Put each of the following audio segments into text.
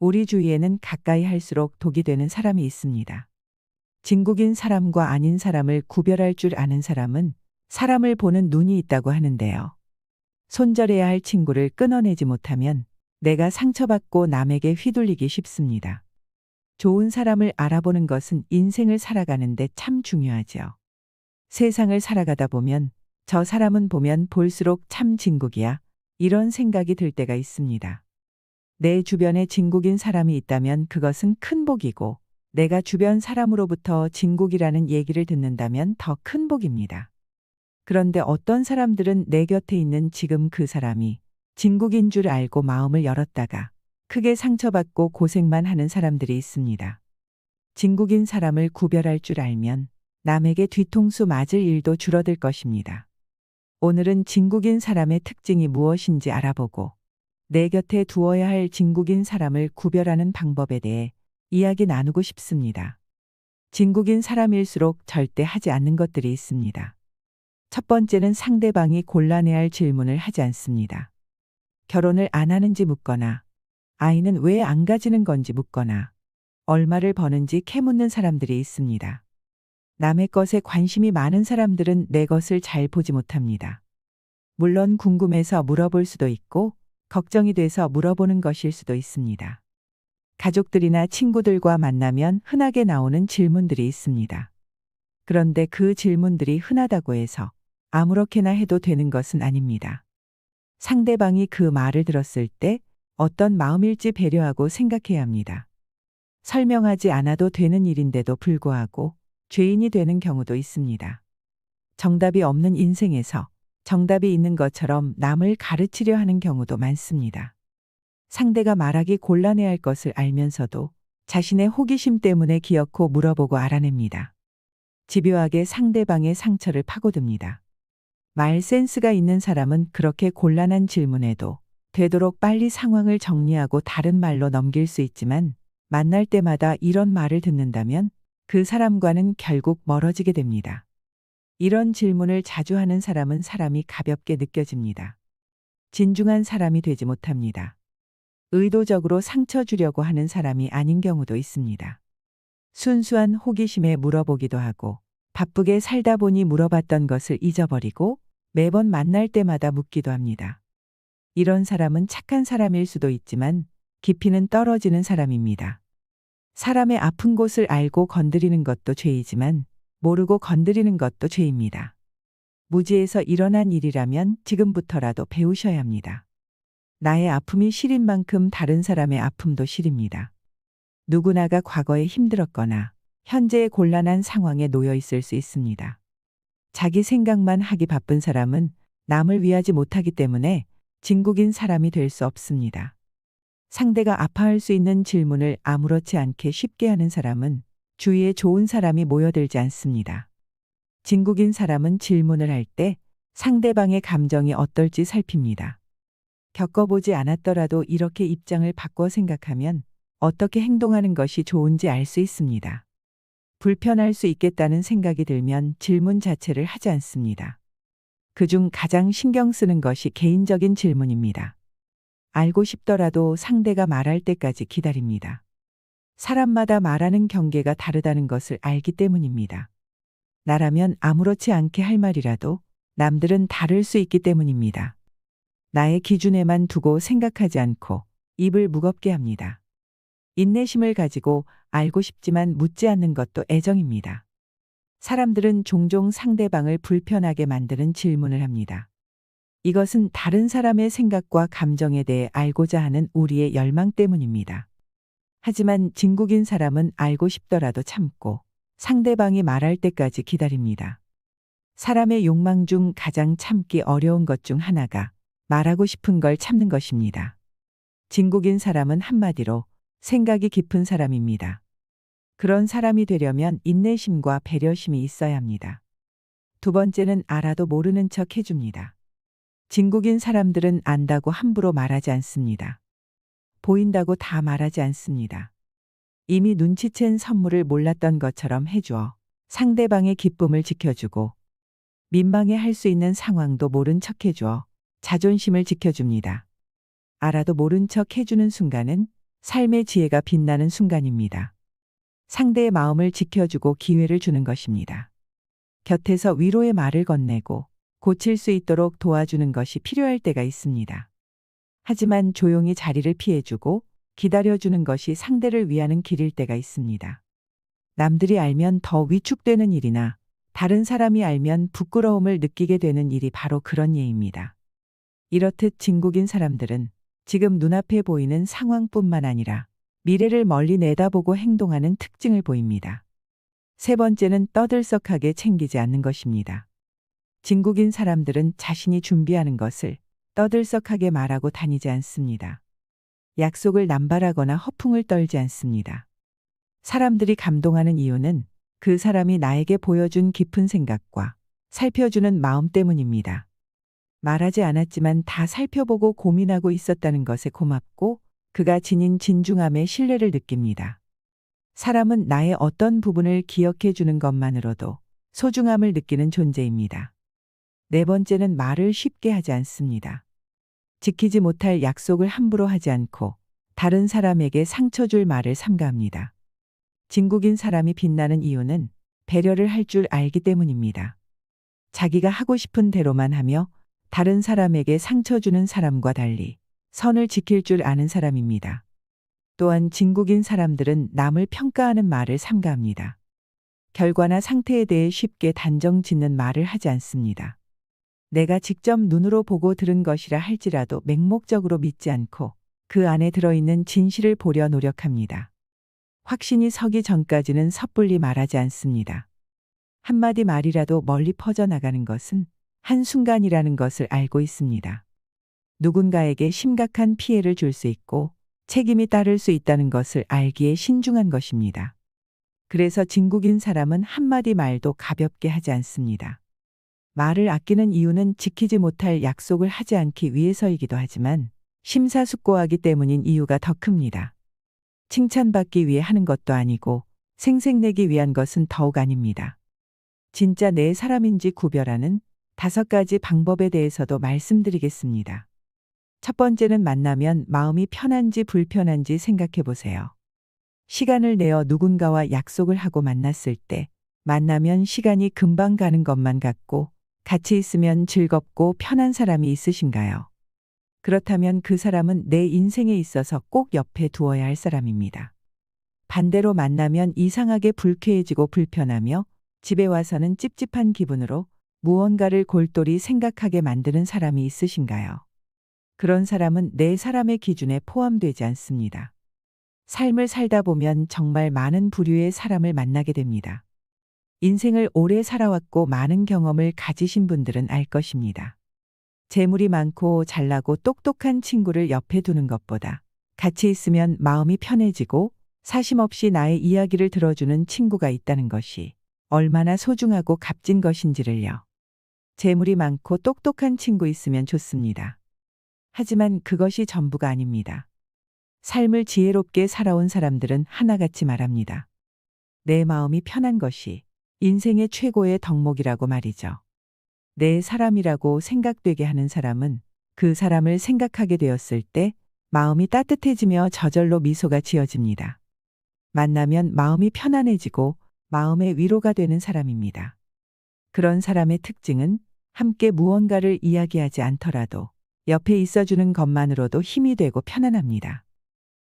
우리 주위에는 가까이 할수록 독이 되는 사람이 있습니다. 진국인 사람과 아닌 사람을 구별할 줄 아는 사람은 사람을 보는 눈이 있다고 하는데요. 손절해야 할 친구를 끊어내지 못하면 내가 상처받고 남에게 휘둘리기 쉽습니다. 좋은 사람을 알아보는 것은 인생을 살아가는데 참 중요하죠. 세상을 살아가다 보면 저 사람은 보면 볼수록 참 진국이야. 이런 생각이 들 때가 있습니다. 내 주변에 진국인 사람이 있다면 그것은 큰 복이고 내가 주변 사람으로부터 진국이라는 얘기를 듣는다면 더 큰 복입니다. 그런데 어떤 사람들은 내 곁에 있는 지금 그 사람이 진국인 줄 알고 마음을 열었다가 크게 상처받고 고생만 하는 사람들이 있습니다. 진국인 사람을 구별할 줄 알면 남에게 뒤통수 맞을 일도 줄어들 것입니다. 오늘은 진국인 사람의 특징이 무엇인지 알아보고 내 곁에 두어야 할 진국인 사람을 구별하는 방법에 대해 이야기 나누고 싶습니다. 진국인 사람일수록 절대 하지 않는 것들이 있습니다. 첫 번째는 상대방이 곤란해할 질문을 하지 않습니다. 결혼을 안 하는지 묻거나 아이는 왜 안 가지는 건지 묻거나 얼마를 버는지 캐묻는 사람들이 있습니다. 남의 것에 관심이 많은 사람들은 내 것을 잘 보지 못합니다. 물론 궁금해서 물어볼 수도 있고 걱정이 돼서 물어보는 것일 수도 있습니다. 가족들이나 친구들과 만나면 흔하게 나오는 질문들이 있습니다. 그런데 그 질문들이 흔하다고 해서 아무렇게나 해도 되는 것은 아닙니다. 상대방이 그 말을 들었을 때 어떤 마음일지 배려하고 생각해야 합니다. 설명하지 않아도 되는 일인데도 불구하고 죄인이 되는 경우도 있습니다. 정답이 없는 인생에서 정답이 있는 것처럼 남을 가르치려 하는 경우도 많습니다. 상대가 말하기 곤란해할 것을 알면서도 자신의 호기심 때문에 기어코 물어보고 알아냅니다. 집요하게 상대방의 상처를 파고듭니다. 말 센스가 있는 사람은 그렇게 곤란한 질문에도 되도록 빨리 상황을 정리하고 다른 말로 넘길 수 있지만 만날 때마다 이런 말을 듣는다면 그 사람과는 결국 멀어지게 됩니다. 이런 질문을 자주 하는 사람은 사람이 가볍게 느껴집니다. 진중한 사람이 되지 못합니다. 의도적으로 상처 주려고 하는 사람이 아닌 경우도 있습니다. 순수한 호기심에 물어보기도 하고 바쁘게 살다 보니 물어봤던 것을 잊어버리고 매번 만날 때마다 묻기도 합니다. 이런 사람은 착한 사람일 수도 있지만 깊이는 떨어지는 사람입니다. 사람의 아픈 곳을 알고 건드리는 것도 죄이지만 모르고 건드리는 것도 죄입니다. 무지에서 일어난 일이라면 지금부터라도 배우셔야 합니다. 나의 아픔이 시린 만큼 다른 사람의 아픔도 시립니다. 누구나가 과거에 힘들었거나 현재의 곤란한 상황에 놓여 있을 수 있습니다. 자기 생각만 하기 바쁜 사람은 남을 위하지 못하기 때문에 진국인 사람이 될 수 없습니다. 상대가 아파할 수 있는 질문을 아무렇지 않게 쉽게 하는 사람은 주위에 좋은 사람이 모여들지 않습니다. 진국인 사람은 질문을 할 때 상대방의 감정이 어떨지 살핍니다. 겪어보지 않았더라도 이렇게 입장을 바꿔 생각하면 어떻게 행동하는 것이 좋은지 알 수 있습니다. 불편할 수 있겠다는 생각이 들면 질문 자체를 하지 않습니다. 그중 가장 신경 쓰는 것이 개인적인 질문입니다. 알고 싶더라도 상대가 말할 때까지 기다립니다. 사람마다 말하는 경계가 다르다는 것을 알기 때문입니다. 나라면 아무렇지 않게 할 말이라도 남들은 다를 수 있기 때문입니다. 나의 기준에만 두고 생각하지 않고 입을 무겁게 합니다. 인내심을 가지고 알고 싶지만 묻지 않는 것도 애정입니다. 사람들은 종종 상대방을 불편하게 만드는 질문을 합니다. 이것은 다른 사람의 생각과 감정에 대해 알고자 하는 우리의 열망 때문입니다. 하지만 진국인 사람은 알고 싶더라도 참고 상대방이 말할 때까지 기다립니다. 사람의 욕망 중 가장 참기 어려운 것 중 하나가 말하고 싶은 걸 참는 것입니다. 진국인 사람은 한마디로 생각이 깊은 사람입니다. 그런 사람이 되려면 인내심과 배려심이 있어야 합니다. 두 번째는 알아도 모르는 척 해줍니다. 진국인 사람들은 안다고 함부로 말하지 않습니다. 보인다고 다 말하지 않습니다. 이미 눈치챈 선물을 몰랐던 것처럼 해주어 상대방의 기쁨을 지켜주고 민망해 할 수 있는 상황도 모른 척 해주어 자존심을 지켜줍니다. 알아도 모른 척 해주는 순간은 삶의 지혜가 빛나는 순간입니다. 상대의 마음을 지켜주고 기회를 주는 것입니다. 곁에서 위로의 말을 건네고 고칠 수 있도록 도와주는 것이 필요할 때가 있습니다. 하지만 조용히 자리를 피해주고 기다려주는 것이 상대를 위하는 길일 때가 있습니다. 남들이 알면 더 위축되는 일이나 다른 사람이 알면 부끄러움을 느끼게 되는 일이 바로 그런 예입니다. 이렇듯 진국인 사람들은 지금 눈앞에 보이는 상황뿐만 아니라 미래를 멀리 내다보고 행동하는 특징을 보입니다. 세 번째는 떠들썩하게 챙기지 않는 것입니다. 진국인 사람들은 자신이 준비하는 것을 떠들썩하게 말하고 다니지 않습니다. 약속을 남발하거나 허풍을 떨지 않습니다. 사람들이 감동하는 이유는 그 사람이 나에게 보여준 깊은 생각과 살펴주는 마음 때문입니다. 말하지 않았지만 다 살펴보고 고민하고 있었다는 것에 고맙고 그가 지닌 진중함에 신뢰를 느낍니다. 사람은 나의 어떤 부분을 기억해 주는 것만으로도 소중함을 느끼는 존재입니다. 네 번째는 말을 쉽게 하지 않습니다. 지키지 못할 약속을 함부로 하지 않고 다른 사람에게 상처 줄 말을 삼가합니다. 진국인 사람이 빛나는 이유는 배려를 할 줄 알기 때문입니다. 자기가 하고 싶은 대로만 하며 다른 사람에게 상처 주는 사람과 달리 선을 지킬 줄 아는 사람입니다. 또한 진국인 사람들은 남을 평가하는 말을 삼가합니다. 결과나 상태에 대해 쉽게 단정 짓는 말을 하지 않습니다. 내가 직접 눈으로 보고 들은 것이라 할지라도 맹목적으로 믿지 않고 그 안에 들어있는 진실을 보려 노력합니다. 확신이 서기 전까지는 섣불리 말하지 않습니다. 한마디 말이라도 멀리 퍼져나가는 것은 한순간이라는 것을 알고 있습니다. 누군가에게 심각한 피해를 줄 수 있고 책임이 따를 수 있다는 것을 알기에 신중한 것입니다. 그래서 진국인 사람은 한마디 말도 가볍게 하지 않습니다. 말을 아끼는 이유는 지키지 못할 약속을 하지 않기 위해서이기도 하지만 심사숙고하기 때문인 이유가 더 큽니다. 칭찬받기 위해 하는 것도 아니고 생색내기 위한 것은 더욱 아닙니다. 진짜 내 사람인지 구별하는 다섯 가지 방법에 대해서도 말씀드리겠습니다. 첫 번째는 만나면 마음이 편한지 불편한지 생각해 보세요. 시간을 내어 누군가와 약속을 하고 만났을 때 만나면 시간이 금방 가는 것만 같고 같이 있으면 즐겁고 편한 사람이 있으신가요? 그렇다면 그 사람은 내 인생에 있어서 꼭 옆에 두어야 할 사람입니다. 반대로 만나면 이상하게 불쾌해지고 불편하며 집에 와서는 찝찝한 기분으로 무언가를 골똘히 생각하게 만드는 사람이 있으신가요? 그런 사람은 내 사람의 기준에 포함되지 않습니다. 삶을 살다 보면 정말 많은 부류의 사람을 만나게 됩니다. 인생을 오래 살아왔고 많은 경험을 가지신 분들은 알 것입니다. 재물이 많고 잘나고 똑똑한 친구를 옆에 두는 것보다 같이 있으면 마음이 편해지고 사심 없이 나의 이야기를 들어주는 친구가 있다는 것이 얼마나 소중하고 값진 것인지를요. 재물이 많고 똑똑한 친구 있으면 좋습니다. 하지만 그것이 전부가 아닙니다. 삶을 지혜롭게 살아온 사람들은 하나같이 말합니다. 내 마음이 편한 것이 인생의 최고의 덕목이라고 말이죠. 내 사람이라고 생각되게 하는 사람은 그 사람을 생각하게 되었을 때 마음이 따뜻해지며 저절로 미소가 지어집니다. 만나면 마음이 편안해지고 마음의 위로가 되는 사람입니다. 그런 사람의 특징은 함께 무언가를 이야기하지 않더라도 옆에 있어주는 것만으로도 힘이 되고 편안합니다.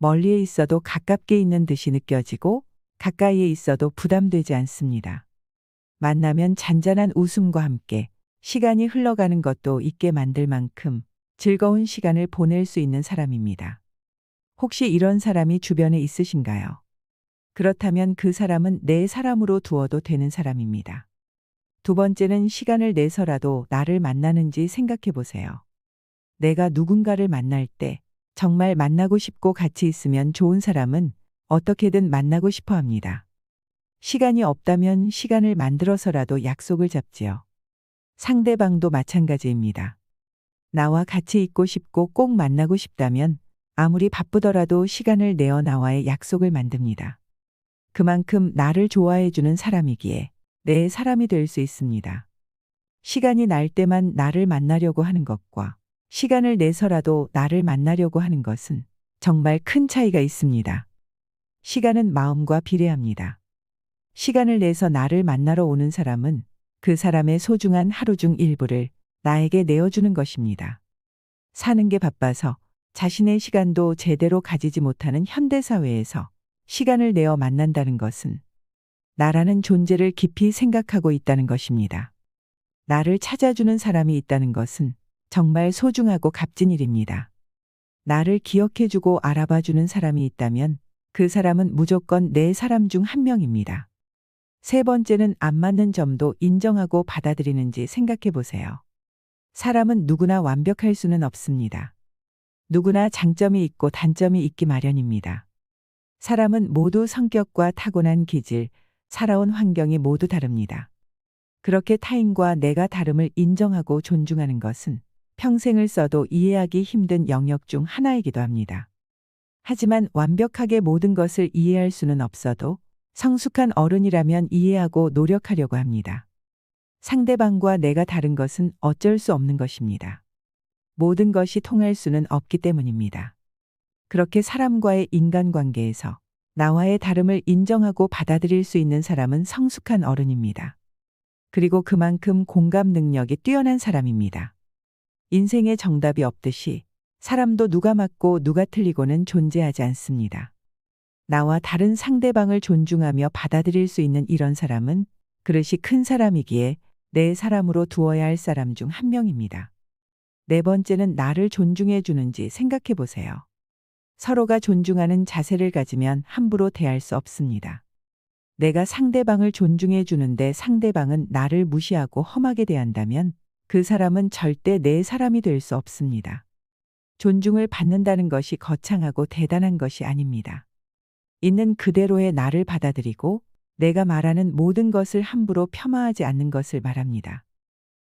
멀리에 있어도 가깝게 있는 듯이 느껴지고 가까이에 있어도 부담되지 않습니다. 만나면 잔잔한 웃음과 함께 시간이 흘러가는 것도 있게 만들 만큼 즐거운 시간을 보낼 수 있는 사람입니다. 혹시 이런 사람이 주변에 있으신가요? 그렇다면 그 사람은 내 사람으로 두어도 되는 사람입니다. 두 번째는 시간을 내서라도 나를 만나는지 생각해 보세요. 내가 누군가를 만날 때 정말 만나고 싶고 같이 있으면 좋은 사람은 어떻게든 만나고 싶어 합니다. 시간이 없다면 시간을 만들어서라도 약속을 잡지요. 상대방도 마찬가지입니다. 나와 같이 있고 싶고 꼭 만나고 싶다면 아무리 바쁘더라도 시간을 내어 나와의 약속을 만듭니다. 그만큼 나를 좋아해주는 사람이기에 내 사람이 될 수 있습니다. 시간이 날 때만 나를 만나려고 하는 것과 시간을 내서라도 나를 만나려고 하는 것은 정말 큰 차이가 있습니다. 시간은 마음과 비례합니다. 시간을 내서 나를 만나러 오는 사람은 그 사람의 소중한 하루 중 일부를 나에게 내어주는 것입니다. 사는 게 바빠서 자신의 시간도 제대로 가지지 못하는 현대사회에서 시간을 내어 만난다는 것은 나라는 존재를 깊이 생각하고 있다는 것입니다. 나를 찾아주는 사람이 있다는 것은 정말 소중하고 값진 일입니다. 나를 기억해주고 알아봐주는 사람이 있다면 그 사람은 무조건 내 사람 중 한 명입니다. 세 번째는 안 맞는 점도 인정하고 받아들이는지 생각해 보세요. 사람은 누구나 완벽할 수는 없습니다. 누구나 장점이 있고 단점이 있기 마련입니다. 사람은 모두 성격과 타고난 기질, 살아온 환경이 모두 다릅니다. 그렇게 타인과 내가 다름을 인정하고 존중하는 것은 평생을 써도 이해하기 힘든 영역 중 하나이기도 합니다. 하지만 완벽하게 모든 것을 이해할 수는 없어도 성숙한 어른이라면 이해하고 노력하려고 합니다. 상대방과 내가 다른 것은 어쩔 수 없는 것입니다. 모든 것이 통할 수는 없기 때문입니다. 그렇게 사람과의 인간관계에서 나와의 다름을 인정하고 받아들일 수 있는 사람은 성숙한 어른입니다. 그리고 그만큼 공감 능력이 뛰어난 사람입니다. 인생에 정답이 없듯이 사람도 누가 맞고 누가 틀리고는 존재하지 않습니다. 나와 다른 상대방을 존중하며 받아들일 수 있는 이런 사람은 그릇이 큰 사람이기에 내 사람으로 두어야 할 사람 중 한 명입니다. 네 번째는 나를 존중해 주는지 생각해 보세요. 서로가 존중하는 자세를 가지면 함부로 대할 수 없습니다. 내가 상대방을 존중해 주는데 상대방은 나를 무시하고 험하게 대한다면 그 사람은 절대 내 사람이 될 수 없습니다. 존중을 받는다는 것이 거창하고 대단한 것이 아닙니다. 있는 그대로의 나를 받아들이고 내가 말하는 모든 것을 함부로 폄하하지 않는 것을 말합니다.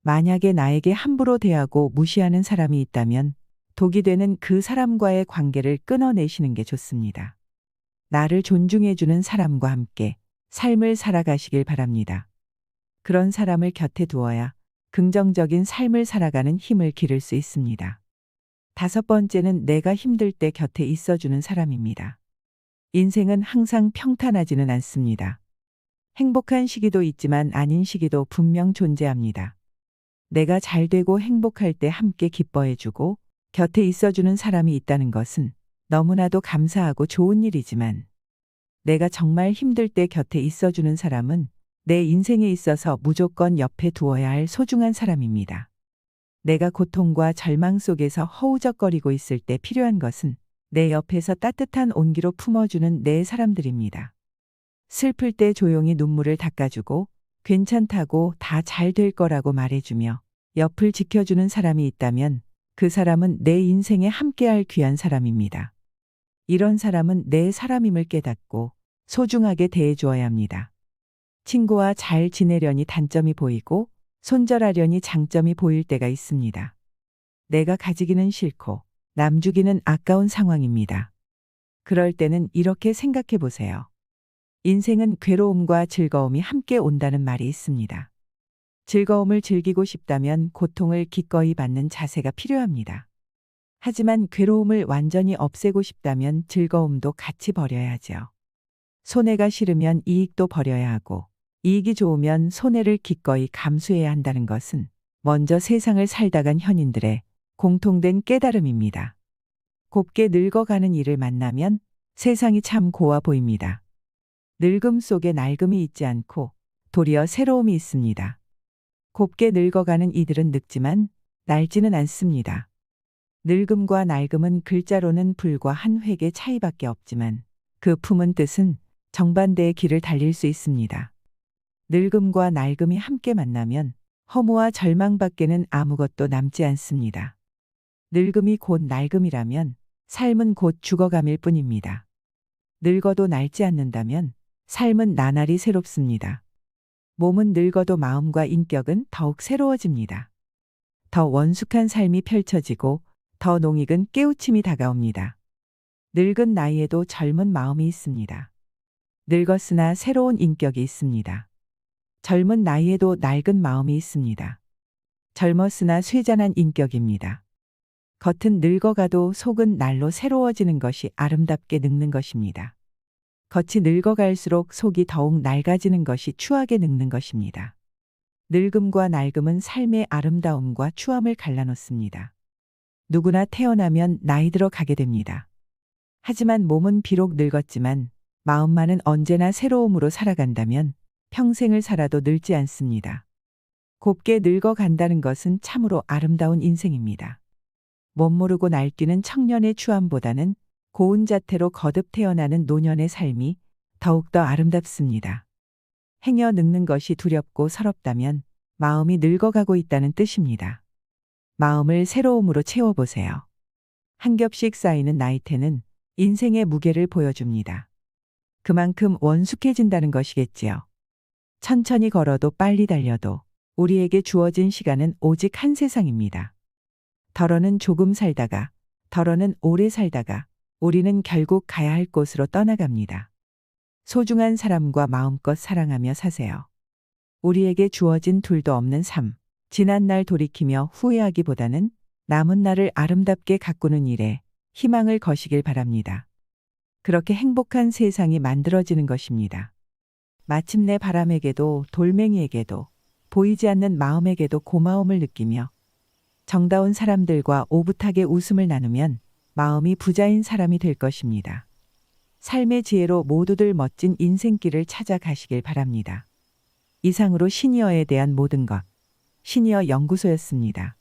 만약에 나에게 함부로 대하고 무시하는 사람이 있다면 독이 되는 그 사람과의 관계를 끊어내시는 게 좋습니다. 나를 존중해주는 사람과 함께 삶을 살아가시길 바랍니다. 그런 사람을 곁에 두어야 긍정적인 삶을 살아가는 힘을 기를 수 있습니다. 다섯 번째는 내가 힘들 때 곁에 있어주는 사람입니다. 인생은 항상 평탄하지는 않습니다. 행복한 시기도 있지만 아닌 시기도 분명 존재합니다. 내가 잘 되고 행복할 때 함께 기뻐해주고 곁에 있어주는 사람이 있다는 것은 너무나도 감사하고 좋은 일이지만 내가 정말 힘들 때 곁에 있어주는 사람은 내 인생에 있어서 무조건 옆에 두어야 할 소중한 사람입니다. 내가 고통과 절망 속에서 허우적거리고 있을 때 필요한 것은 내 옆에서 따뜻한 온기로 품어주는 내 사람들입니다. 슬플 때 조용히 눈물을 닦아주고 괜찮다고 다 잘 될 거라고 말해주며 옆을 지켜주는 사람이 있다면 그 사람은 내 인생에 함께할 귀한 사람입니다. 이런 사람은 내 사람임을 깨닫고 소중하게 대해주어야 합니다. 친구와 잘 지내려니 단점이 보이고 손절하려니 장점이 보일 때가 있습니다. 내가 가지기는 싫고 남 주기는 아까운 상황입니다. 그럴 때는 이렇게 생각해 보세요. 인생은 괴로움과 즐거움이 함께 온다는 말이 있습니다. 즐거움을 즐기고 싶다면 고통을 기꺼이 받는 자세가 필요합니다. 하지만 괴로움을 완전히 없애고 싶다면 즐거움도 같이 버려야죠. 손해가 싫으면 이익도 버려야 하고 이익이 좋으면 손해를 기꺼이 감수해야 한다는 것은 먼저 세상을 살다간 현인들의 공통된 깨달음입니다. 곱게 늙어가는 일을 만나면 세상이 참 고와 보입니다. 늙음 속에 낡음이 있지 않고 도리어 새로움이 있습니다. 곱게 늙어가는 이들은 늙지만 날지는 않습니다. 늙음과 낡음은 글자로는 불과 한 획의 차이밖에 없지만 그 품은 뜻은 정반대의 길을 달릴 수 있습니다. 늙음과 낡음이 함께 만나면 허무와 절망밖에는 아무것도 남지 않습니다. 늙음이 곧 낡음이라면 삶은 곧 죽어감일 뿐입니다. 늙어도 낡지 않는다면 삶은 나날이 새롭습니다. 몸은 늙어도 마음과 인격은 더욱 새로워집니다. 더 원숙한 삶이 펼쳐지고 더 농익은 깨우침이 다가옵니다. 늙은 나이에도 젊은 마음이 있습니다. 늙었으나 새로운 인격이 있습니다. 젊은 나이에도 낡은 마음이 있습니다. 젊었으나 쇠잔한 인격입니다. 겉은 늙어가도 속은 날로 새로워지는 것이 아름답게 늙는 것입니다. 겉이 늙어갈수록 속이 더욱 낡아지는 것이 추하게 늙는 것입니다. 늙음과 낡음은 삶의 아름다움과 추함을 갈라놓습니다. 누구나 태어나면 나이 들어 가게 됩니다. 하지만 몸은 비록 늙었지만 마음만은 언제나 새로움으로 살아간다면 평생을 살아도 늙지 않습니다. 곱게 늙어간다는 것은 참으로 아름다운 인생입니다. 못 모르고 날뛰는 청년의 추함보다는 고운 자태로 거듭 태어나는 노년의 삶이 더욱더 아름답습니다. 행여 늙는 것이 두렵고 서럽다면 마음이 늙어가고 있다는 뜻입니다. 마음을 새로움으로 채워보세요. 한 겹씩 쌓이는 나이테는 인생의 무게를 보여줍니다. 그만큼 원숙해진다는 것이겠지요. 천천히 걸어도 빨리 달려도 우리에게 주어진 시간은 오직 한 세상입니다. 덜어는 조금 살다가, 덜어는 오래 살다가, 우리는 결국 가야 할 곳으로 떠나갑니다. 소중한 사람과 마음껏 사랑하며 사세요. 우리에게 주어진 둘도 없는 삶, 지난 날 돌이키며 후회하기보다는 남은 날을 아름답게 가꾸는 일에 희망을 거시길 바랍니다. 그렇게 행복한 세상이 만들어지는 것입니다. 마침내 바람에게도 돌멩이에게도 보이지 않는 마음에게도 고마움을 느끼며 정다운 사람들과 오붓하게 웃음을 나누면 마음이 부자인 사람이 될 것입니다. 삶의 지혜로 모두들 멋진 인생길을 찾아가시길 바랍니다. 이상으로 시니어에 대한 모든 것, 시니어 연구소였습니다.